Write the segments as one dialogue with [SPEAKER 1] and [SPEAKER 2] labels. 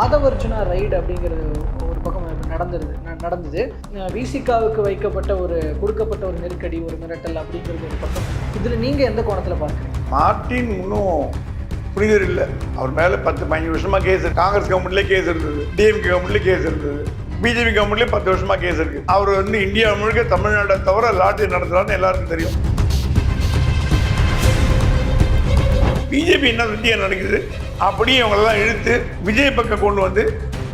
[SPEAKER 1] Aadhav Arjuna ride அப்படிங்கிறது ஒரு பக்கம் நடந்துருது நடந்தது. விசிகாவுக்கு வைக்கப்பட்ட ஒரு கொடுக்கப்பட்ட ஒரு நெருக்கடி ஒரு மிரட்டல் அப்படிங்கிறது ஒரு பக்கம். இதில் நீங்கள் எந்த கோணத்தில் பார்க்குறீங்க?
[SPEAKER 2] மார்ட்டின் இன்னும் புரிதல் இல்லை. அவர் மேலே பத்து பதினஞ்சு வருஷமாக கேஸ் காங்கிரஸ் கவர்மெண்ட்லேயே கேஸ் இருந்தது. டிஎம்கே கவர்மெண்ட்லேயே கேஸ் இருந்தது. பிஜேபி கவர்மெண்ட்லேயே பத்து வருஷமாக கேஸ் இருக்குது அவர் வந்து இந்தியா முழுக்க தமிழ்நாட்டை தவிர லாட்டரி நடத்துகிறான்னு எல்லாருக்கும் தெரியும். பிஜேபி என்ன இந்தியா நடக்குது? அப்படியே இவங்களெல்லாம் இழுத்து விஜய் பக்கம் கொண்டு வந்து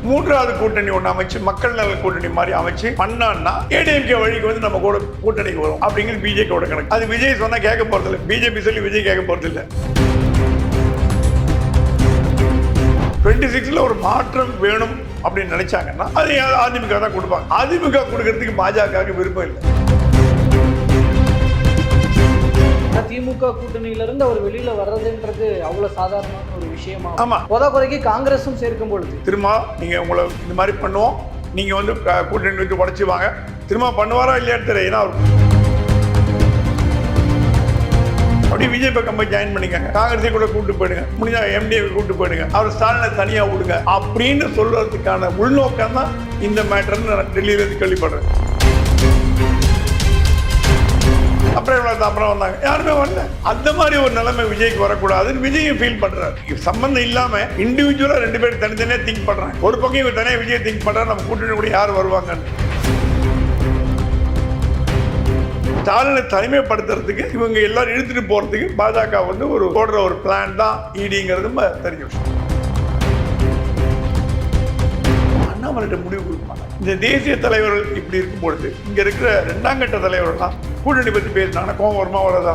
[SPEAKER 2] மூன்றாவது கூட்டணி ஒன்று அமைச்சு மக்கள் நல கூட்டணி மாதிரி அமைச்சு பண்ணான்னா ஏடிஎம்கே வழிக்கு வந்து நம்ம கூட கூட்டணிக்கு வரும் அப்படிங்கிறது பிஜேபியோட கணக்கு. அது விஜய் சொன்னால் கேட்க போறதில்ல பிஜேபி சொல்லி விஜய் கேட்க போறதில்ல டுவெண்ட்டி சிக்ஸில் ஒரு மாற்றம் வேணும் அப்படின்னு நினைச்சாங்கன்னா அது அதிமுக தான் கொடுப்பாங்க. அதிமுக கொடுக்கறதுக்கு பாஜகவுக்கு விருப்பம் இல்லை.
[SPEAKER 1] திமுக கூட்டணியிலிருந்து அவர் வெளியில் வர்றதுன்றது அவ்வளோ சாதாரணமான ஒரு விஷயமா
[SPEAKER 2] ஆமா.
[SPEAKER 1] முத குறைக்கு காங்கிரஸும் சேர்க்கும் பொழுது.
[SPEAKER 2] திரும்ப நீங்க உங்களை இந்த மாதிரி பண்ணுவோம். நீங்க வந்து கூட்டணி வச்சு உடச்சி வாங்க. திரும்ப பண்ணுவாரா இல்லையான்னு தெரியல. அப்படியே விஜய் பக்கம் போய் ஜாயின் பண்ணிக்கங்க. காங்கிரஸை கூட கூட்டு போயிடுங்க. முடிஞ்சா எம்டிஏ கூட்டு போயிடுங்க. அவர் ஸ்டாலினை தனியா விடுங்க. அப்படின்னு சொல்றதுக்கான உள்நோக்கம் தான் இந்த மேட்டர்னு நான் டெல்லியில இருந்து கேள்விப்படுறேன். அப்புறம் இவ்வளோ அப்புறம் வந்தாங்க. யாருமே வரல. அந்த மாதிரி ஒரு நிலைமை விஜய்க்கு வரக்கூடாதுன்னு விஜயும் ஃபீல் பண்ணுறாரு சம்மந்தம் இல்லாமல் இண்டிவிஜுவலாக ரெண்டு பேரும் தனித்தனியாக திங்க் பண்ணுறாங்க ஒரு பக்கம் இவங்க தனியாக விஜய் திங்க் பண்ணுறாரு நம்ம கூட்டணி கூட யார் வருவாங்கன்னு. ஸ்டாலினை தனிமைப்படுத்துறதுக்கு இவங்க எல்லாரும் இழுத்துட்டு போகிறதுக்கு பாஜக வந்து ஒரு போடுற ஒரு பிளான் தான் இடிங்கிறது நம்ம தெரிஞ்ச விஷயம் அண்ணாமலைகிட்ட முடிவு கொடுப்பாங்க. இந்த தேசிய தலைவர்கள் இப்படி இருக்கும் பொழுது இங்கே இருக்கிற ரெண்டாம் கட்ட தலைவர்கள்லாம் கூட்டணி பத்தி பேசினாங்கன்னா கோவம் வருமா வரதா?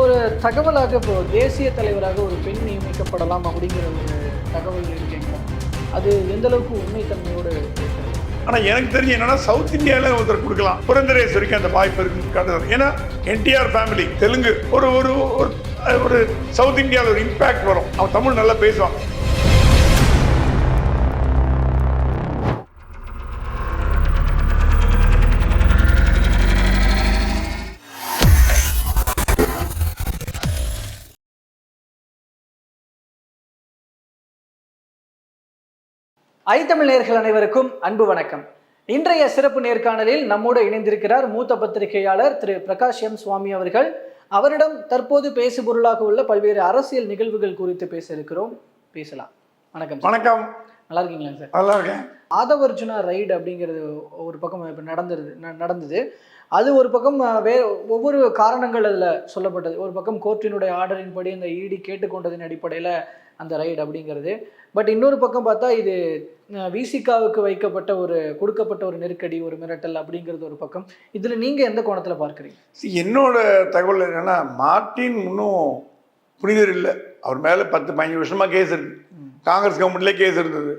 [SPEAKER 1] ஒரு தகவலாக இப்போ தேசிய தலைவராக ஒரு பெண் நியமிக்கப்படலாம் அப்படிங்கிற ஒரு தகவல் இருக்கீங்க. அது எந்த அளவுக்கு உண்மைத்தன்மையோடு இருக்கிறது
[SPEAKER 2] ஆனா எனக்கு தெரிஞ்சு என்னன்னா சவுத் இந்தியாவில் ஒருத்தர் கொடுக்கலாம். புரந்தரேஸ்வரிக்கு அந்த வாய்ப்பு இருக்குன்னு காட்டுறது ஏன்னா என்டிஆர் ஃபேமிலி தெலுங்கு ஒரு ஒரு ஒரு ஒரு சவுத் இந்தியாவில் ஒரு இம்பாக்ட் வரும். அவன் தமிழ் நல்லா பேசுவான்.
[SPEAKER 1] ஐத்தமிழ் நேர்கள் அனைவருக்கும் அன்பு வணக்கம். இன்றைய சிறப்பு நேர்காணலில் நம்மோடு இணைந்திருக்கிறார் மூத்த பத்திரிகையாளர் திரு பிரகாஷ் எம் சுவாமி அவர்கள். அவரிடம் தற்போது பேசுபொருளாக உள்ள பல்வேறு அரசியல் நிகழ்வுகள் குறித்து பேச இருக்கிறோம். பேசலாம். வணக்கம்
[SPEAKER 2] வணக்கம்.
[SPEAKER 1] நல்லா இருக்கீங்களா சார்?
[SPEAKER 2] நல்லா இருக்கேன்
[SPEAKER 1] ஆதவர்ஜுனா ரைடு அப்படிங்கிறது ஒரு பக்கம் இப்போ நடந்துருது நடந்தது. அது ஒரு பக்கம் வே ஒவ்வொரு காரணங்கள் அதில் சொல்லப்பட்டது. ஒரு பக்கம் கோர்ட்டினுடைய ஆர்டரின் படி இந்த இடி கேட்டுக்கொண்டதின் அடிப்படையில் அந்த ரைடு அப்படிங்கிறது. பட் இன்னொரு பக்கம் பார்த்தா இது விசிகாவுக்கு வைக்கப்பட்ட ஒரு கொடுக்கப்பட்ட ஒரு நெருக்கடி ஒரு மிரட்டல் அப்படிங்கிறது ஒரு பக்கம். இதில் நீங்கள் எந்த கோணத்தில் பார்க்குறீங்க?
[SPEAKER 2] என்னோட தகவல் என்னன்னா மார்ட்டின் இன்னும் புரிதர் இல்லை. அவர் மேலே பத்து பதினஞ்சு வருஷமா கேஸ் இருக்கு. காங்கிரஸ் கவர்மெண்ட்லேயே கேஸ் இருந்தது.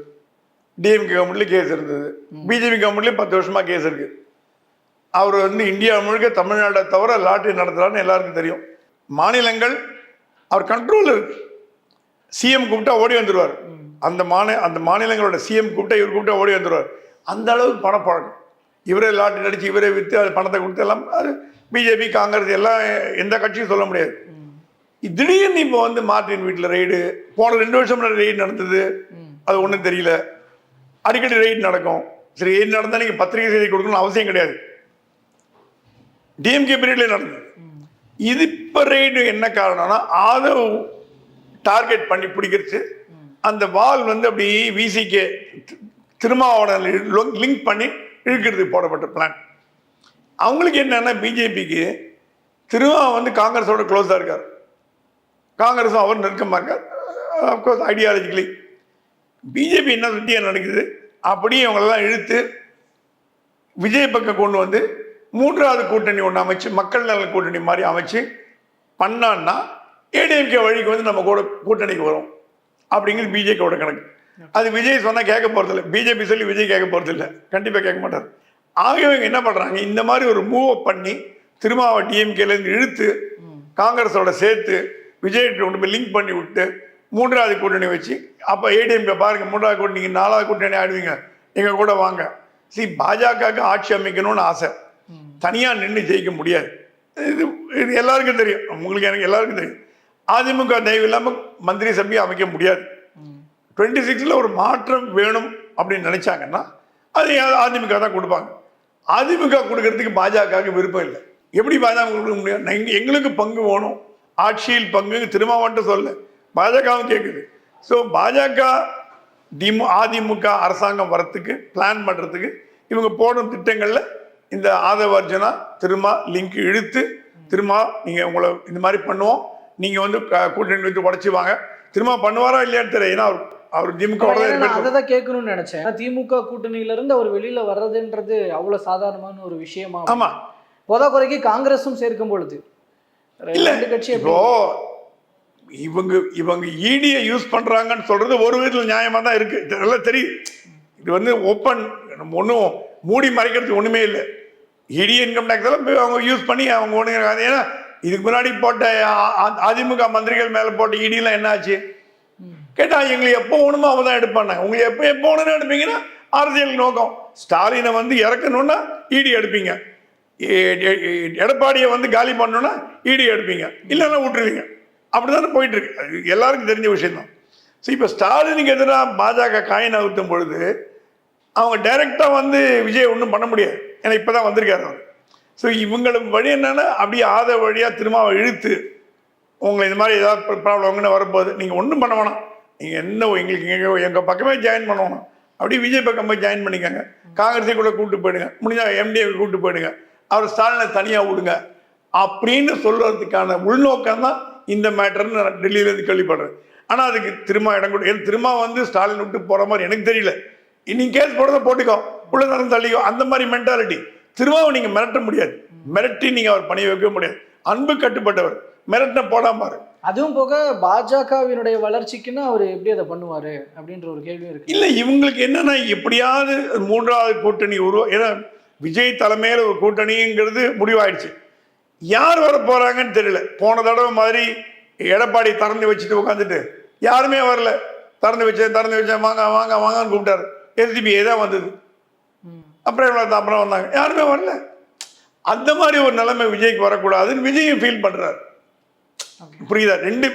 [SPEAKER 2] டிஎம்கே கவர்மெண்ட்லேயே கேஸ் இருந்தது. பிஜேபி கவர்மெண்ட்லேயே பத்து வருஷமா கேஸ் இருக்கு. அவர் வந்து இந்தியா முழுக்க தமிழ்நாட்டை தவிர லாட்டரி நடத்துறாருன்னு எல்லாருக்கும் தெரியும். மாநிலங்கள் அவர் கண்ட்ரோல் இருக்கு. சிஎம் கூப்பிட்டா ஓடி வந்துடுவார் அந்த மாநில அந்த மாநிலங்களோட சிஎம் கூப்பிட்டா இவர் கூப்பிட்டா ஓடி வந்துடுவார் அந்த அளவுக்கு பணப்பழக்கம். இவரே லாட்டரி அடிச்சு இவரே விற்று அது பணத்தை கொடுத்து எல்லாம் அது பிஜேபி காங்கிரஸ் எல்லாம் எந்த கட்சியும் சொல்ல முடியாது. திடீர்னு இப்போ வந்து மார்டின் வீட்டில் ரைடு போன ரெண்டு வருஷம் முன்னாடி ரைடு நடந்தது. அது ஒன்றும் தெரியல. அடிக்கடி ரைடு நடக்கும். சரி ரெய்டு நடந்தால் நீங்கள் பத்திரிகை செய்தி கொடுக்கணும்னு அவசியம் கிடையாது. டிஎம்கே பீரியட்ல நடந்தது. இது இப்போ ரைடு என்ன காரணம்னா ஆதவ் டார்கெட் பண்ணி பிடிக்கிறச்சு அந்த வால் வந்து அப்படி விசிகே திருமாவோட லிங்க் பண்ணி இழுக்கிறதுக்கு போடப்பட்ட பிளான் அவங்களுக்கு என்னன்னா பிஜேபிக்கு திருமா வந்து காங்கிரஸோட க்ளோஸாக இருக்கார். காங்கிரஸும் அவர் நெருக்கமாக இருக்கார் அப்கோர்ஸ் ஐடியாலஜிக்கலி பிஜேபி என்ன இந்தியா நடக்குது? அப்படியே இவங்களெல்லாம் இழுத்து விஜய் பக்கம் கொண்டு வந்து மூன்றாவது கூட்டணி ஒன்று அமைச்சு மக்கள் நல கூட்டணி மாதிரி அமைச்சு பண்ணான்னா ஏடிஎம்கே வழிக்கு வந்து நம்ம கூட கூட்டணிக்கு வரும். அப்படிங்கிறது பிஜேபியோட கணக்கு. அது விஜய் சொன்னால் கேட்க போகிறதில்ல பிஜேபி சொல்லி விஜய் கேட்க போகிறதில்ல கண்டிப்பாக கேட்க மாட்டார். ஆகவே இவங்க என்ன பண்ணுறாங்க இந்த மாதிரி ஒரு மூவை பண்ணி திருமாவை டிஎம்கேலேருந்து இழுத்து காங்கிரஸோட சேர்த்து விஜய் கொண்டு போய் லிங்க் பண்ணி விட்டு மூன்றாவது கூட்டணி வச்சு அப்போ ஏடிஎம்கே பாருங்க மூன்றாவது கூட்டணி நீங்கள் நாலாவது கூட்டணி ஆடுவீங்க எங்கள் கூட வாங்க. சி பாஜகவுக்கு ஆட்சி அமைக்கணும்னு ஆசை. தனியாக நின்று ஜெயிக்க முடியாது. இது இது எல்லாருக்கும் தெரியும். உங்களுக்கு எனக்கு எல்லாருக்கும் தெரியும். அதிமுக தயவு இல்லாமல் மந்திரி சபையை அமைக்க முடியாது. டுவெண்ட்டி சிக்ஸில் ஒரு மாற்றம் வேணும் அப்படின்னு நினைச்சாங்கன்னா அது அதிமுக தான் கொடுப்பாங்க. அதிமுக கொடுக்கறதுக்கு பாஜகவுக்கு விருப்பம் இல்லை. எப்படி பாஜக கொடுக்க முடியும்? எங்க- எங்களுக்கு பங்கு வேணும். ஆட்சியில் பங்கு திருமாவட்டம் சொல்ல. பாஜகவும் கேட்குது ஸோ பாஜக திமு அதிமுக அரசாங்கம் வரத்துக்கு பிளான் பண்ணுறதுக்கு இவங்க போடும் திட்டங்களில் இந்த ஆதவர்ஜனா திருமா லிங்க் இழுத்து திருமா நீங்கள் உங்களை இந்த மாதிரி பண்ணுவோம். நீங்கள் வந்து கூட்டணி வைத்து உடச்சி வாங்க. திரும்ப பண்ணுவாரா இல்லையான்னு தெரியும் ஏன்னா அவர் அவர் திமுக.
[SPEAKER 1] அதை தான் கேட்கணும்னு நினைச்சேன். திமுக கூட்டணியில இருந்து அவர் வெளியில வர்றதுன்றது அவ்வளவு சாதாரணமான ஒரு விஷயமா
[SPEAKER 2] ஆமா.
[SPEAKER 1] பொத குறைக்கு காங்கிரஸும் சேர்க்கும் பொழுது. ரெண்டு கட்சி
[SPEAKER 2] இப்போ இவங்க இவங்க ஈடியை யூஸ் பண்றாங்கன்னு சொல்றது ஒரு விதத்துல நியாயமா தான் இருக்கு நல்லா தெரியும் இது வந்து ஓப்பன் நம்ம ஒன்றும் மூடி மறைக்கிறதுக்கு ஒண்ணுமே இல்லை. இடி இன்கம் டேக்ஸ் எல்லாம் போய் அவங்க யூஸ் பண்ணி அவங்க ஒன்று ஏன்னா இதுக்கு முன்னாடி போட்ட அ- அதிமுக மந்திரிகள் மேல போட்ட இடியெல்லாம் என்னாச்சு? கேட்டால் கேட்டா எங்களுக்கு எப்போ வேணுமோ அவங்க தான் எடுப்பாங்க. உங்களுக்கு எப்போ எப்போ வேணும்னு எடுப்பீங்கன்னா அரசியல் நோக்கம். ஸ்டாலினை வந்து இறக்கணும்னா இடி எடுப்பீங்க. எடப்பாடியை வந்து காலி பண்ணணும்னா இடி எடுப்பீங்க. இல்லைன்னா விட்டுருவீங்க அப்படிதானே போயிட்டு இருக்கு எல்லாருக்கும் தெரிஞ்ச விஷயந்தான் ஸோ இப்போ ஸ்டாலினுக்கு எதிராக பாஜக காயின் அவுத்தும் பொழுது அவங்க டைரெக்டாக வந்து விஜய் ஒன்றும் பண்ண முடியாது. ஏன்னா இப்போ தான் வந்திருக்காரு அவர். ஸோ இவங்களுக்கு வழி என்னன்னா அப்படியே ஆத வழியாக திரும்ப இழுத்து உங்களை இந்த மாதிரி ஏதாவது ப்ராப்ளம் வரும்போது நீங்கள் ஒன்றும் பண்ண வேணாம். நீங்கள் என்ன எங்களுக்கு எங்கள் எங்கள் பக்கமே ஜாயின் பண்ணணும். அப்படியே விஜய் பக்கம் போய் ஜாயின் பண்ணிக்கோங்க. காங்கிரஸை கூட கூப்பிட்டு போயிடுங்க. முடிஞ்சா எம்டிஏ கூப்பிட்டு போயிடுங்க. அவர் ஸ்டாலினை தனியாக விடுங்க அப்படின்னு சொல்றதுக்கான உள்நோக்கம் தான் இந்த மேட்டர்னு நான் டெல்லியிலேருந்து கேள்விப்படுறேன். ஆனால் அதுக்கு திரும்ப இடம் கொடு திரும்ப வந்து ஸ்டாலின் விட்டு போகிற மாதிரி எனக்கு தெரியல. நீ கேஸ் போடுறத போட்டுக்கோ. உள்ள நடந்து தள்ளிக்கோ. அந்த மாதிரி மென்டாலிட்டி திரும்பவும் நீங்கள் மிரட்ட முடியாது. மிரட்டி நீங்கள் அவர் பணிய வைக்க முடியாது. அன்பு கட்டுப்பட்டவர். மிரட்டின போடாம பாரு.
[SPEAKER 1] அதுவும் போக பாஜகவினுடைய வளர்ச்சிக்குன்னு அவர் எப்படி அதை பண்ணுவாரு அப்படின்ற ஒரு கேள்வியும் இருக்கு.
[SPEAKER 2] இல்லை இவங்களுக்கு என்னன்னா எப்படியாவது மூன்றாவது கூட்டணி உருவா ஏன்னா விஜய் தலைமையில் ஒரு கூட்டணிங்கிறது முடிவாயிடுச்சு. யார் வர போறாங்கன்னு தெரியல. போன தடவை மாதிரி எடப்பாடி திறந்து வச்சுட்டு உட்காந்துட்டு யாருமே வரல. திறந்து வச்சேன் திறந்து வச்சேன் வாங்க வாங்க வாங்கன்னு கூப்பிட்டாரு. எஸ்டிபிஐ தான் வந்தது. அப்புறம் இவ்வளோ அப்புறம் வந்தாங்க. யாருமே வரல. அந்த மாதிரி ஒரு நிலைமை விஜய்க்கு வரக்கூடாதுன்னு விஜயும் ஃபீல்
[SPEAKER 1] Okay.
[SPEAKER 2] புரியுதா? ரெண்டு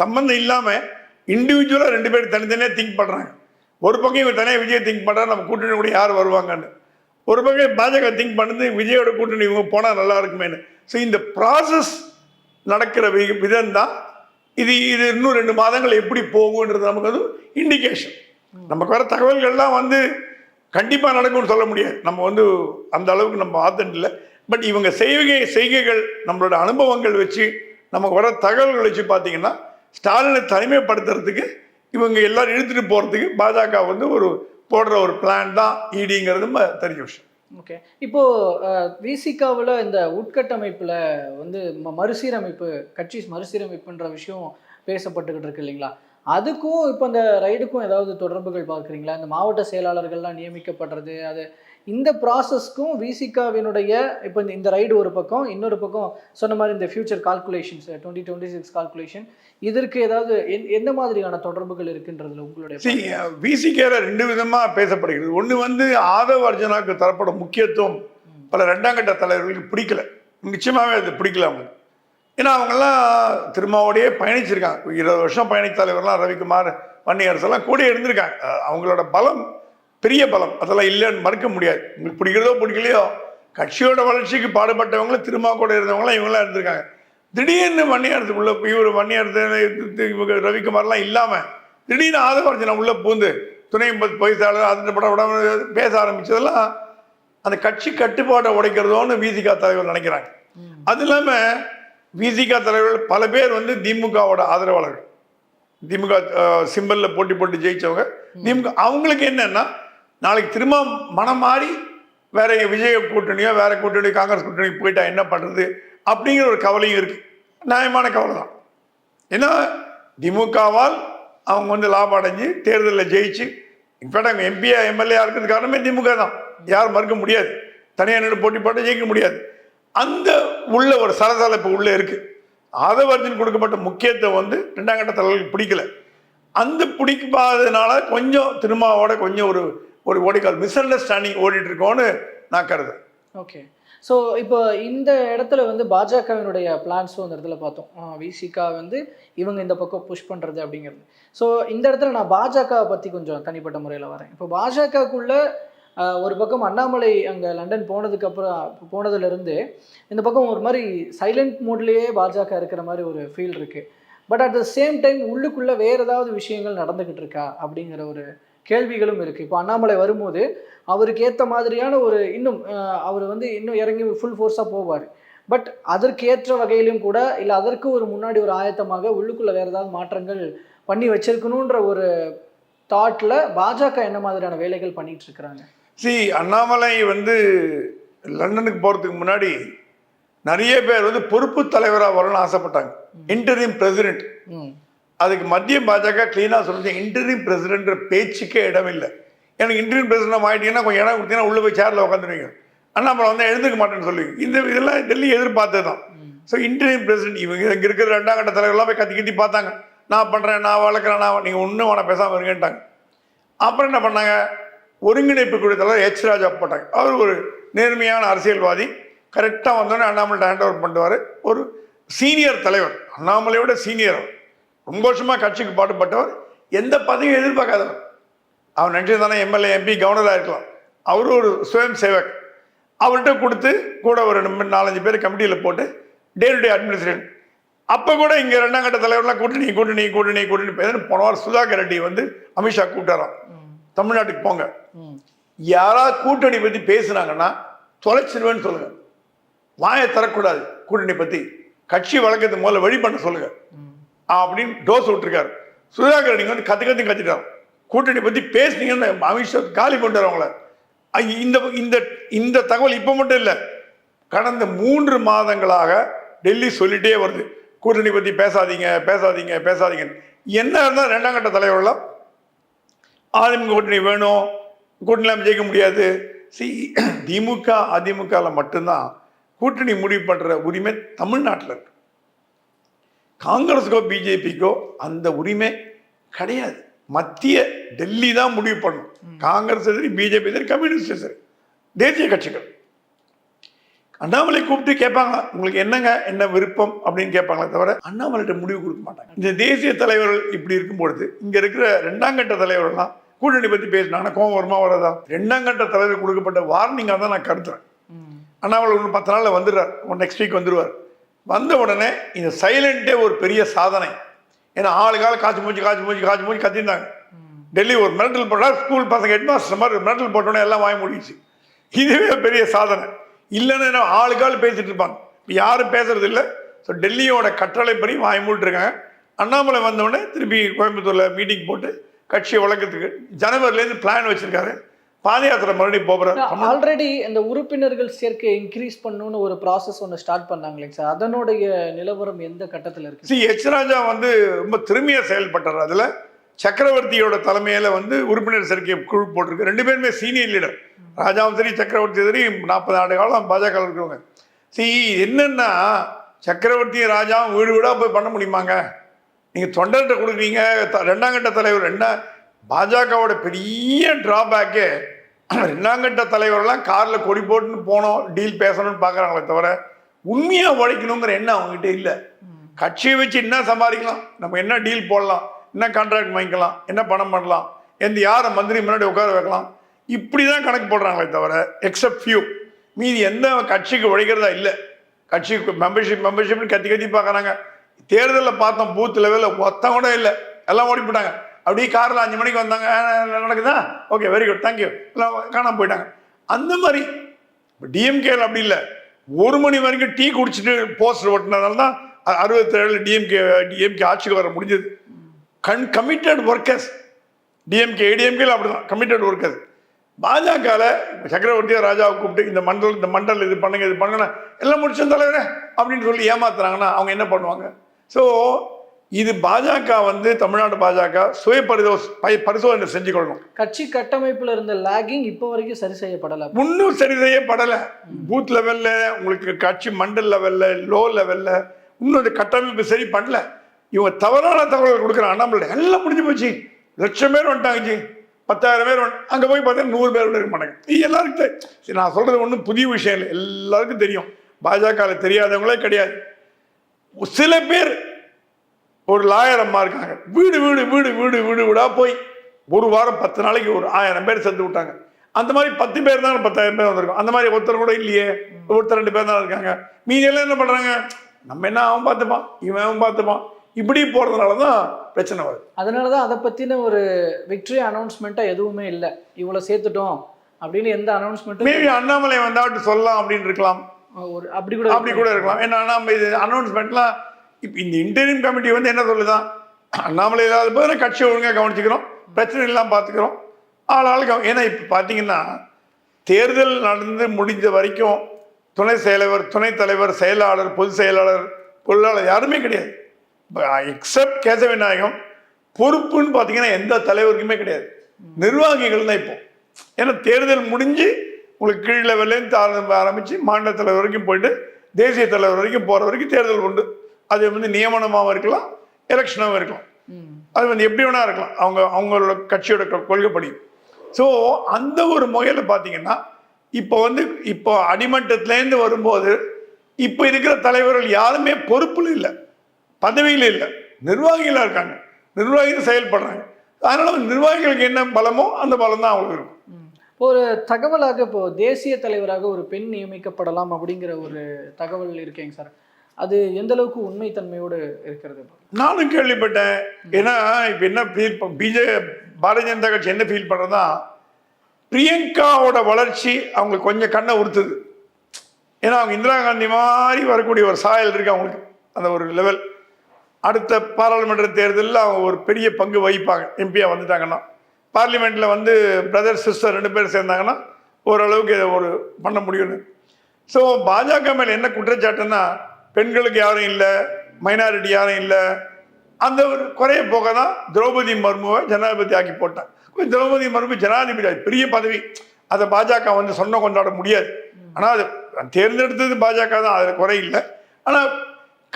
[SPEAKER 2] சம்பந்தம் இல்லாம இண்டிவிஜுவலா ரெண்டு பேரும் தனித்தனியா திங்க் பண்றாங்க. ஒரு பக்கம் இவங்க தனியா விஜய் திங்க் பண்றா நம்ம கூட்டணி கூட யார் வருவாங்கன்னு. ஒரு பக்கம் பாஜக திங்க் பண்ணுது விஜயோட கூட்டணி இவங்க போனால் நல்லா இருக்குமேன்னு. ஸோ இந்த ப்ராசஸ் நடக்கிற வி- விதம் தான் இது இது இன்னும் ரெண்டு மாதங்கள் எப்படி போகுன்றது நமக்கு அது இண்டிகேஷன் நமக்கு வர தகவல்கள்லாம் வந்து கண்டிப்பாக நடக்கும்னு சொல்ல முடியாது. நம்ம வந்து அந்த அளவுக்கு நம்ம ஆத்தன் இல்லை. பட் இவங்க செய்கை செய்கைகள் நம்மளோட அனுபவங்கள் வச்சு நமக்கு வர தகவல்கள் வச்சு பார்த்தீங்கன்னா ஸ்டாலினை தனிமைப்படுத்துறதுக்கு இவங்க எல்லாரும் இழுத்துட்டு போகிறதுக்கு பாஜக வந்து ஒரு போடுற ஒரு பிளான் தான் ஈடிங்கிறது நம்ம தெரிஞ்ச விஷயம்.
[SPEAKER 1] ஓகே இப்போ விசிகாவில் இந்த உட்கட்டமைப்பில் வந்து ம- மறுசீரமைப்பு கட்சி மறுசீரமைப்புன்ற விஷயம் பேசப்பட்டுக்கிட்டு இருக்கு இல்லைங்களா? அதுக்கும் இப்போ இந்த ரைடுக்கும் ஏதாவது தொடர்புகள் பார்க்குறீங்களா? இந்த மாவட்ட செயலாளர்கள்லாம் நியமிக்கப்படுறது அது இந்த ப்ராசஸ்க்கும் விசிகாவினுடைய இப்போ இந்த ரைடு ஒரு பக்கம் இன்னொரு பக்கம் சொன்ன மாதிரி இந்த future calculations twenty twenty six calculation இதற்கு ஏதாவது எந்- எந்த மாதிரியான தொடர்புகள் இருக்குன்றதுல உங்களுடைய
[SPEAKER 2] விசிகேல ரெண்டு விதமாக பேசப்படுகிறது. ஒன்று வந்து ஆதவ அர்ஜுனாக்கு தரப்படும் முக்கியத்துவம் பல ரெண்டாம் கட்ட தலைவர்களுக்கு பிடிக்கல. நிச்சயமாகவே அது பிடிக்கல அவங்களுக்கு. ஏன்னா அவங்கெல்லாம் திருமாவோடையே பயணிச்சிருக்காங்க. இருபது வருஷம் பயணித்த தலைவர்லாம் ரவிக்குமார் வன்னியரசு எல்லாம் கூட இருந்திருக்காங்க. அவங்களோட பலம் பெரிய பலம். அதெல்லாம் இல்லைன்னு மறுக்க முடியாது. உங்களுக்கு பிடிக்கிறதோ பிடிக்கலையோ கட்சியோட வளர்ச்சிக்கு பாடுபட்டவங்கள திருமா கூட இருந்தவங்களாம் இவங்களாம் இருந்திருக்காங்க. திடீர்னு வன்னியரசுக்குள்ள இவர் வன்னியரசு இவங்க ரவிக்குமார்லாம் இல்லாமல் திடீர்னு ஆதவர்ஜனா உள்ள பூந்து துணை பொய்சாளர் அதில் பட பட பேச ஆரம்பிச்சதெல்லாம் அந்த கட்சி கட்டுப்பாட்டை உடைக்கிறதோன்னு விசிகா தலைவர் நினைக்கிறாங்க. அது இல்லாமல் விசிகா தலைவர்கள் பல பேர் வந்து திமுகவோட ஆதரவாளர்கள். திமுக சிம்பல்ல போட்டி போட்டு ஜெயிச்சவங்க. திமுக அவங்களுக்கு என்னன்னா நாளைக்கு திரும்ப மனம் மாறி வேற விஜய கூட்டணியோ வேற கூட்டணி காங்கிரஸ் கூட்டணி போயிட்டா என்ன பண்றது அப்படிங்கிற ஒரு கவலையும் இருக்கு. நியாயமான கவலை தான். ஏன்னா திமுகவால் அவங்க வந்து லாபம் அடைஞ்சு தேர்தலில் ஜெயிச்சு இன்ஃபேக்ட் அவங்க எம்பியா எம்எல்ஏ இருக்கிறது காரணமே திமுக தான். யாரும் மறுக்க முடியாது. தனியாக நின்று போட்டி போட்டு ஜெயிக்க முடியாது. அந்த உள்ள ஒரு சலசலப்பு உள்ள இருக்கு. ஆதவர்ஜன் கொடுக்கப்பட்ட முக்கியத்துவம் வந்து ரெண்டாம் கட்ட தலைவர்களுக்கு பிடிக்கல. அந்த பிடிக்காததுனால கொஞ்சம் திருமாவோட கொஞ்சம் ஒரு ஒரு ஓடிக்கால் மிஸ் அண்டர்ஸ்டாண்டிங் ஓடிட்டு இருக்கோன்னு நான் கருதுறேன்.
[SPEAKER 1] ஓகே. ஸோ இப்போ இந்த இடத்துல வந்து பாஜகவினுடைய பிளான்ஸும் அந்த இடத்துல பார்த்தோம். விசிகா வந்து இவங்க இந்த பக்கம் புஷ் பண்ணுறது அப்படிங்கிறது. ஸோ இந்த இடத்துல நான் பாஜக பற்றி கொஞ்சம் தனிப்பட்ட முறையில் வரேன். இப்போ பாஜகக்குள்ள ஒரு பக்கம் அண்ணாமலை அங்கே லண்டன் போனதுக்கு அப்புறம் போனதுலேருந்து இந்த பக்கம் ஒரு மாதிரி சைலண்ட் மோட்லேயே பாஜக இருக்கிற மாதிரி ஒரு ஃபீல் இருக்குது but at the same time உள்ளுக்குள்ளே வேறு ஏதாவது விஷயங்கள் நடந்துக்கிட்டு இருக்கா அப்படிங்கிற ஒரு கேள்விகளும் இருக்குது இப்போ அண்ணாமலை வரும்போது அவருக்கு ஏற்ற மாதிரியான ஒரு இன்னும் அவர் வந்து இன்னும் இறங்கி ஃபுல் ஃபோர்ஸாக போவார். பட் அதற்கு ஏற்ற வகையிலும் கூட இல்லை அதற்கு ஒரு முன்னாடி ஒரு ஆயத்தமாக உள்ளுக்குள்ளே வேறு ஏதாவது மாற்றங்கள் பண்ணி வச்சிருக்கணுன்ற ஒரு தாட்டில் பாஜக என்ன மாதிரியான வேலைகள் பண்ணிட்டு இருக்கிறாங்க?
[SPEAKER 2] சி அண்ணாமலை வந்து லண்டனுக்கு போகிறதுக்கு முன்னாடி நிறைய பேர் வந்து பொறுப்பு தலைவராக வரணும்னு ஆசைப்பட்டாங்க. இன்டரிம் பிரசிடென்ட்
[SPEAKER 1] ம்.
[SPEAKER 2] அதுக்கு மத்திய பாஜக க்ளீனாக சொல்லுது இன்டரிம் பிரசிடென்ட் பேச்சுக்கே இடம் இல்லை எனக்கு இன்டரிம் பிரசிடென்ட் ஆகிட்டீங்கன்னா கொஞ்சம் இடம் கொடுத்தீங்கன்னா உள்ளே போய் சேரில் உட்காந்துருவீங்க அண்ணாமலை வந்து எழுந்துக்க மாட்டேன்னு சொல்லுவீங்க. இந்த இதெல்லாம் டெல்லி எதிர்பார்த்தது தான். ஸோ இன்டரிம் பிரசிடென்ட் இவங்க இங்கே இருக்கிற ரெண்டாம் கட்ட தலைவர்லாம் போய் கத்தி கத்தி பார்த்தாங்க. நான் பண்ணுறேன் நான் வளர்க்குறேன் நான் நீங்கள் ஒன்றும் வேணாம் பேசாமல் இருங்கன்ட்டாங்க. அப்புறம் என்ன பண்ணாங்க? ஒருங்கிணைப்பு குழு தலைவர் ஹெச் ராஜா போட்டாங்க. அவர் ஒரு நேர்மையான அரசியல்வாதி. கரெக்டாக வந்தோடனே அண்ணாமலை ஹேண்ட் ஓவர் பண்ணுவார் ஒரு சீனியர் தலைவர். அண்ணாமலையோட சீனியர் அவர். ரொம்ப வருஷமாக கட்சிக்கு பாடுபட்டவர். எந்த பதவியும் எதிர்பார்க்காதவர். அவர் நினச்சிருந்தானே எம்எல்ஏ எம்பி கவர்னராக இருக்கலாம். அவரும் ஒரு சுயம் சேவக். அவர்கிட்ட கொடுத்து கூட ஒரு நாலஞ்சு பேர் கமிட்டியில் போட்டு டே டு டே அட்மினிஸ்ட்ரேஷன் அப்போ கூட இங்கே ரெண்டாம் கட்ட தலைவர்லாம் கூட்டணி கூட்டணி கூட்டணி கூட்டணி. பேசுன்னு போன சுதாகர் ரெட்டி வந்து அமித்ஷா கூப்பிட்டாராம். தமிழ்நாட்டுக்கு போங்க. யாராவது கூட்டணி பற்றி பேசுனாங்கன்னா தொலைச்சிருவேன்னு சொல்லுங்க. வாயை தரக்கூடாது கூட்டணி பற்றி கட்சி வழக்கத்தை முதல்ல வழி பண்ண
[SPEAKER 1] சொல்லுங்கள்
[SPEAKER 2] அப்படின்னு டோஸ் விட்டுருக்காரு. சுதாகர் நீங்கள் வந்து கத்து கத்து கத்திட்டார் கூட்டணி பற்றி பேசுனீங்கன்னு அமித்ஷா காலி கொண்டாரு அவங்கள. இந்த இந்த இந்த தகவல் இப்போ மட்டும் இல்லை. கடந்த மூன்று மாதங்களாக டெல்லி சொல்லிட்டே வருது. கூட்டணி பற்றி பேசாதீங்க பேசாதீங்க பேசாதீங்க என்ன இருந்தால் ரெண்டாம் கட்ட தலைவர்கள்லாம் அதிமுக கூட்டணி வேணும். கூட்டணியில் ஜெயிக்க முடியாது. சி திமுக அதிமுகவில் மட்டும்தான் கூட்டணி முடிவு பண்ணுற உரிமை தமிழ்நாட்டில் இருக்கு. காங்கிரஸுக்கோ பிஜேபிக்கோ அந்த உரிமை கிடையாது. மத்திய டெல்லி தான் முடிவு பண்ணும் காங்கிரஸ் சரி பிஜேபி சரி கம்யூனிஸ்ட் சரி தேசிய கட்சிகள். அண்ணாமலை கூப்பிட்டு கேட்பாங்களா? உங்களுக்கு என்னங்க என்ன விருப்பம்? அப்படின்னு கேட்பாங்களே தவிர அண்ணாமலைகிட்ட முடிவு கொடுக்க மாட்டாங்க. இந்த தேசிய தலைவர்கள் இப்படி இருக்கும் பொழுது இங்க இருக்கிற ரெண்டாம் கட்ட தலைவர்கள்லாம் கூட்டணி பத்தி பேசினாங்கன்னா கோவம் வருமா வராதா? ரெண்டாம் கட்ட தலைவர் கொடுக்கப்பட்ட வார்னிங்காக தான் நான் கருத்துறேன் அண்ணாமலை ஒன்று பத்து நாளில் வந்துடுறார். நெக்ஸ்ட் வீக் வந்துடுவார் வந்த உடனே இந்த சைலண்ட்டே ஒரு பெரிய சாதனை. ஏன்னா ஆளு கால காய்ச்சி மூச்சு காய்ச்சி மூச்சு காய்ச்சி மூச்சு கத்திருந்தாங்க. டெல்லி ஒரு மிரட்டல் போட்டால் ஸ்கூல் பசங்க ஹெட் மாஸ்டர் மாதிரி மிரட்டல் போட்டோன்னே எல்லாம் வாங்கி முடிச்சு இதுவே பெரிய சாதனை. இல்லைன்னு என்ன ஆளுக்கு ஆள் பேசிட்டு இருப்பாங்க. இப்போ யாரும் பேசுறது இல்லை. ஸோ டெல்லியோட கட்டளை படி வாங்கி மூட்டிருக்காங்க அண்ணாமலை வந்தவுடனே திருப்பி கோயம்புத்தூரில் மீட்டிங் போட்டு கட்சியை வழக்கத்துக்கு ஜனவரிலேருந்து பிளான் வச்சுருக்காரு. பாத யாத்திரை மறுபடியும் போகிறார்
[SPEAKER 1] ஆல்ரெடி இந்த உறுப்பினர்கள் சேர்க்கை இன்க்ரீஸ் பண்ணணும்னு ஒரு ப்ராசஸ் ஒன்று ஸ்டார்ட் பண்ணாங்களேங்க சார் அதனுடைய நிலவரம் எந்த கட்டத்தில் இருக்கு?
[SPEAKER 2] சி எச் ராஜா வந்து ரொம்ப திறமையாக செயல்பட்டார். அதில் சக்கரவர்த்தியோட தலைமையில் வந்து உறுப்பினர் சேர்க்கை குழு போட்டிருக்கு. ரெண்டு பேருமே சீனியர் லீடர் ராஜாவும் சரி சக்கரவர்த்தி சரி நாற்பது ஆண்டு காலம் பாஜக இருக்கிறவங்க. சி என்னன்னா சக்கரவர்த்தியும் ராஜாவும் வீடு வீடாக போய் பண்ண முடியுமாங்க? நீங்கள் தொண்டர்கிட்ட கொடுக்குறீங்க ரெண்டாம் கட்ட தலைவர் என்ன பாஜகவோட பெரிய டிராபேக்கு ரெண்டாங்கட்ட தலைவரெல்லாம் காரில் கொடி போட்டுன்னு போனோம் டீல் பேசணும்னு பார்க்குறாங்களே தவிர உண்மையாக உழைக்கணுங்கிற எண்ணம் அவங்ககிட்ட இல்லை. கட்சியை வச்சு என்ன சம்பாதிக்கலாம்? நம்ம என்ன டீல் போடலாம்? என்ன கான்ட்ராக்ட் வாங்கிக்கலாம்? என்ன பணம் பண்ணலாம்? எந்த யாரை மந்திரி முன்னாடி உட்கார வைக்கலாம்? இப்படி தான் கணக்கு போடுறாங்களே தவிர எக்ஸப்ட் ஃபியூ மீதி எந்த கட்சிக்கு உழைக்கிறதா இல்லை. கட்சிக்கு மெம்பர்ஷிப் மெம்பர்ஷிப்னு கத்தி கத்தி பார்க்குறாங்க. தேர்தலில் பார்த்தோம் பூத் லெவலில் ஒத்தம் கூட இல்லை. எல்லாம் ஓடி போட்டாங்க அப்படியே காரில் அஞ்சு மணிக்கு வந்தாங்க. நடக்குதா? ஓகே வெரி குட் தேங்க்யூ எல்லாம் காணாமல் போயிட்டாங்க. அந்த மாதிரி டிஎம்கேல அப்படி இல்லை. ஒரு மணி வரைக்கும் டீ குடிச்சிட்டு போஸ்டர் ஒட்டினதால தான் அறுபத்தேழு டிஎம்கே டிஎம்கே ஆட்சிக்கு வர முடிஞ்சது. கண் கமிட்டட் ஒர்க்கர்ஸ் டிஎம்கே ஏடிஎம்கேல அப்படிதான். கமிட்டட் ஒர்க்கர்ஸ் பாஜகவில் சக்கரவர்த்தியை ராஜாவை கூப்பிட்டு இந்த மண்டல் இந்த மண்டல் இது பண்ணுங்க இது பண்ணுங்க எல்லாம் முடிச்ச தலைவரே அப்படின்னு சொல்லி ஏமாத்துறாங்கன்னா அவங்க என்ன பண்ணுவாங்க? ஸோ இது பாஜக வந்து தமிழ்நாடு பாஜக சுய பரிதோஸ் பரி- பரிசோதனை செஞ்சுக்கொள்ளணும்
[SPEAKER 1] கட்சி கட்டமைப்புல இருந்த லாகிங் இப்போ வரைக்கும் சரி செய்யப்படல.
[SPEAKER 2] முன்னும் சரி செய்யப்படலை. பூத் லெவல்ல உங்களுக்கு கட்சி மண்டல் லெவல்ல லோ லெவல்ல இன்னும் இந்த கட்டமைப்பு சரி பண்ணல. இவங்க தவறான தகவல்கள் கொடுக்குற அண்ணாமலை எல்லாம் முடிஞ்சு போச்சு. லட்சம் பேர் வந்துட்டாங்க ஜி. பத்தாயிரம் பேர் வந்து- அங்க போய் பார்த்தீங்கன்னா நூறு பேர் இருக்க மாட்டாங்க. இது எல்லாருக்கும் சரி, நான் சொல்றது ஒன்றும் புதிய விஷயம் இல்லை. எல்லாருக்கும் தெரியும். பாஜக தெரியாதவங்களே கிடையாது. சில பேர் ஒரு லாயர் அம்மா இருக்காங்க. வீடு வீடு வீடு வீடு வீடு வீடா போய் ஒரு வாரம் பத்து நாளைக்கு ஒரு ஆயிரம் பேர் சேர்த்து விட்டாங்க. அந்த மாதிரி பத்து பேர் தான் பத்தாயிரம் பேர் வந்திருக்கும். அந்த மாதிரி ஒருத்தர் கூட இல்லையே. ஒருத்தர் ரெண்டு பேர் தான் இருக்காங்க. மீதி எல்லாம் என்ன பண்றாங்க? நம்ம என்ன அவன் பார்த்துப்பான்? இவன் அவன் பார்த்துப்பான்? இப்படி போறதுனால தான் பிரச்சனை வருது.
[SPEAKER 1] அதனால தான் அதை பற்றின ஒரு விக்ட்ரி அனௌன்ஸ்மெண்ட்டாக எதுவுமே இல்லை. இவ்வளோ சேர்த்துட்டோம் அப்படின்னு எந்த அனௌன்ஸ்மெண்ட்டும்
[SPEAKER 2] மேபி அண்ணாமலை வந்தாட்டு சொல்லலாம் அப்படின்னு இருக்கலாம்.
[SPEAKER 1] ஒரு அப்படி கூட
[SPEAKER 2] அப்படி கூட இருக்கலாம். ஏன்னா நம்ம இது அனௌன்ஸ்மெண்ட்லாம் இப்போ இந்த இன்டர்வியூ கமிட்டி வந்து என்ன சொல்லுதான் அண்ணாமலை இல்லாத போது கட்சி ஒழுங்காக கவனிச்சுக்கிறோம். பிரச்சனை இல்லாமல் பார்த்துக்கிறோம் ஆளாள் கவ ஏன்னா இப்போ பார்த்தீங்கன்னா தேர்தல் நடந்து முடிஞ்ச வரைக்கும் துணை செயலர் துணைத் தலைவர் செயலாளர் பொதுச் செயலாளர் பொருளாளர் யாருமே கிடையாது. எக்ஸப்ட் கேசவ விநாயகம். பொறுப்புன்னு பார்த்தீங்கன்னா எந்த தலைவருக்குமே கிடையாது. நிர்வாகிகள் தான் இப்போ. ஏன்னா தேர்தல் முடிஞ்சு உங்களுக்கு கீழ் லெவல்லேருந்து ஆரம்ப ஆரம்பித்து மாநில தலைவர் வரைக்கும் போயிட்டு தேசிய தலைவர் வரைக்கும் போகிற வரைக்கும் தேர்தல் உண்டு. அது வந்து நியமனமாகவும் இருக்கலாம் எலெக்ஷனாகவும் இருக்கலாம். அது வந்து எப்படி வேணா இருக்கலாம். அவங்க அவங்களோட கட்சியோட கொள்கைப்படி. ஸோ அந்த ஒரு முகையில் பார்த்தீங்கன்னா இப்போ வந்து இப்போ அடிமட்டத்திலேருந்து வரும்போது இப்போ இருக்கிற தலைவர்கள் யாருமே பொறுப்பில் இல்லை. பதவியில் இல்லை. நிர்வாகிகளாக இருக்காங்க. நிர்வாகிகள் செயல்படுறாங்க. அதனால நிர்வாகிகளுக்கு என்ன பலமோ அந்த பலம் தான் அவங்களுக்கு இருக்கும்.
[SPEAKER 1] ஒரு தகவலாக இப்போ தேசிய தலைவராக ஒரு பெண் நியமிக்கப்படலாம் அப்படிங்கிற ஒரு தகவல் இருக்கேங்க சார். அது எந்த அளவுக்கு உண்மைத்தன்மையோடு இருக்கிறது
[SPEAKER 2] நானும் கேள்விப்பட்டேன். ஏன்னா இப்போ என்ன ஃபீல் பிஜே பாரதிய ஜனதா கட்சி என்ன ஃபீல் பண்ணுறதா பிரியங்காவோட வளர்ச்சி அவங்களுக்கு கொஞ்சம் கண்ணை உறுத்துது. ஏன்னா அவங்க இந்திரா காந்தி மாதிரி வரக்கூடிய ஒரு சாயல் இருக்கு அவங்களுக்கு அந்த ஒரு லெவல் அடுத்த பாராளுமன்ற தேர்தலில் அவங்க ஒரு பெரிய பங்கு வகிப்பாங்க. எம்பியாக வந்துட்டாங்கன்னா. பார்லிமெண்ட்டில் வந்து பிரதர் சிஸ்டர் ரெண்டு பேரும் சேர்ந்தாங்கன்னா ஓரளவுக்கு இதை ஒரு பண்ண முடியும்னு. ஸோ பாஜக மேலே என்ன குற்றச்சாட்டுன்னா பெண்களுக்கு யாரும் இல்லை மைனாரிட்டி யாரும் இல்லை. அந்த ஒரு குறைய போக தான் திரௌபதி மர்முவை ஜனாதிபதி ஆக்கி போட்டேன் கொஞ்சம் திரௌபதி மர்மு ஜனாதிபதி பெரிய பதவி. அதை பாஜக வந்து சொன்ன கொண்டாட முடியாது. ஆனால் அது தேர்ந்தெடுத்தது பாஜக தான் அதில் குறை இல்லை. ஆனால்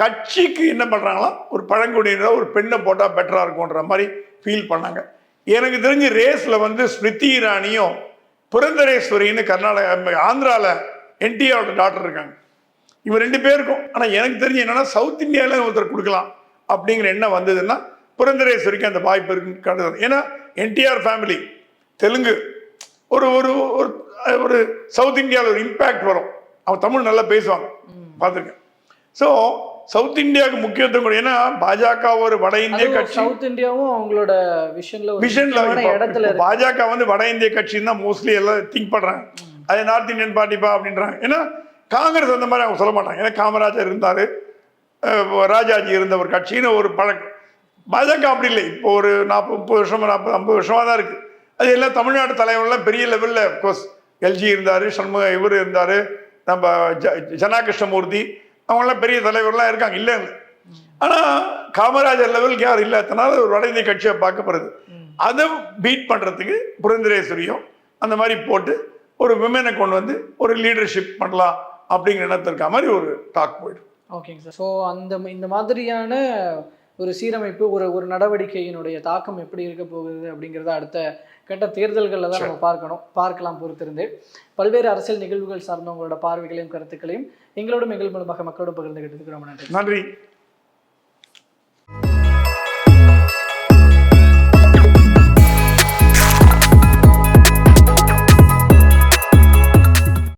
[SPEAKER 2] கட்சிக்கு என்ன பண்ணுறாங்களா ஒரு பழங்குடியினர் ஒரு பெண்ணை போட்டால் பெட்டராக இருக்கும்ன்ற மாதிரி ஃபீல் பண்ணாங்க. எனக்கு தெரிஞ்சு ரேஸில் வந்து ஸ்மிருதி இரானியும் புரந்தரேஸ்வரின்னு கர்நாடகா ஆந்திராவில் என்டிஆரோட டாக்டர் இருக்காங்க. இவங்க ரெண்டு பேருக்கும். ஆனால் எனக்கு தெரிஞ்சு என்னன்னா சவுத் இந்தியாவில் ஒருத்தர் கொடுக்கலாம் அப்படிங்கிற எண்ணம் வந்ததுன்னா புரந்தரேஸ்வரிக்கு அந்த வாய்ப்பு இருக்குன்னு கருதுறேன். ஏன்னா என்டிஆர் ஃபேமிலி தெலுங்கு ஒரு ஒரு ஒரு சவுத் இந்தியாவில் ஒரு இம்பேக்ட் வரும். அவங்க தமிழ் நல்லா பேசுவாங்க. பார்த்துருக்கேன். ஸோ சவுத் இந்தியாவுக்கு முக்கியத்துவம் கொடு ஏன்னா பாஜக ஒரு வட இந்திய கட்சி.
[SPEAKER 1] சவுத் இந்தியாவும் அவங்களோட விஷன்ல
[SPEAKER 2] விஷன்ல
[SPEAKER 1] இடத்துல
[SPEAKER 2] பாஜக வந்து வட இந்திய கட்சின்னு தான் மோஸ்ட்லி எல்லாம் திங்க் பண்றாங்க. அது நார்த் இந்தியன் பார்ட்டிப்பா அப்படின்றாங்க. ஏன்னா காங்கிரஸ் அந்த மாதிரி அவங்க சொல்ல மாட்டாங்க. ஏன்னா காமராஜர் இருந்தார் ராஜாஜி இருந்த ஒரு கட்சின்னு ஒரு பழக்கம். பாஜக அப்படி இல்லை. இப்போ ஒரு நாற்பது முப்பது வருஷமாக நாற்பது ஐம்பது வருஷமாக தான் இருக்குது அது எல்லாம் தமிழ்நாடு தலைவர்கள்லாம் பெரிய லெவலில் கோர்ஸ் எல்ஜி இருந்தார் சண்முக இவர் இருந்தார் நம்ம ஜ ஜனா கிருஷ்ணமூர்த்தி அவங்களாம் பெரிய தலைவர்லாம் இருக்காங்க இல்லை ஆனால் காமராஜர் லெவலுக்கு யாரும் இல்லாதனால ஒரு வட இந்திய கட்சியை பார்க்கப்படுது அதை பீட் பண்ணுறதுக்கு புரந்தரேஸ்வரியும் அந்த மாதிரி போட்டு ஒரு விமனை கொண்டு வந்து ஒரு லீடர்ஷிப் பண்ணலாம். அப்படிங்கிற எண்ணத்தில் இருக்க மாதிரி ஒரு டாக் போயிடும்.
[SPEAKER 1] ஓகேங்க சார் ஸோ அந்த இந்த மாதிரியான ஒரு சீரமைப்பு ஒரு ஒரு நடவடிக்கையினுடைய தாக்கம் எப்படி இருக்க போகுது அப்படிங்கிறத அடுத்த கட்ட தேர்தல்களில் தான் நம்ம பார்க்கணும். பார்க்கலாம் பொறுத்திருந்து. பல்வேறு அரசியல் நிகழ்வுகள் சார்ந்த உங்களோட பார்வைகளையும் கருத்துக்களையும் எங்களோடும் எங்கள் மூலமாக மக்களோடு ரொம்ப நன்றி.
[SPEAKER 2] நன்றி.